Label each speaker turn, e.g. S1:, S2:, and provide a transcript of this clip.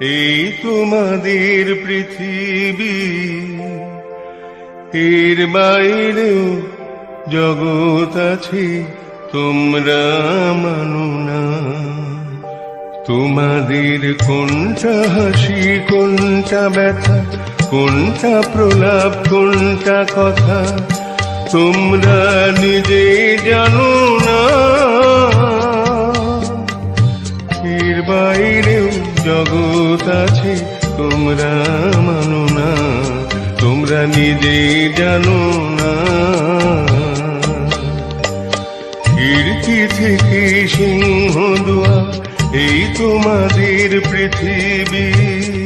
S1: এই তোমাদের পৃথিবী, এর বাইরেও জগৎ আছে, তোমরা মানো না। তোমাদের কোনটা হাসি, কোনটা ব্যথা, কোনটা প্রলাপ, কোনটা কথা, তোমরা নিজে জানো এর বাইরেও জগৎ আছে, তোমরা মানো না, তোমরা নিজে জানো না। কীর্তি থেকে সিংহ দোয়া, এই তোমাদের পৃথিবী।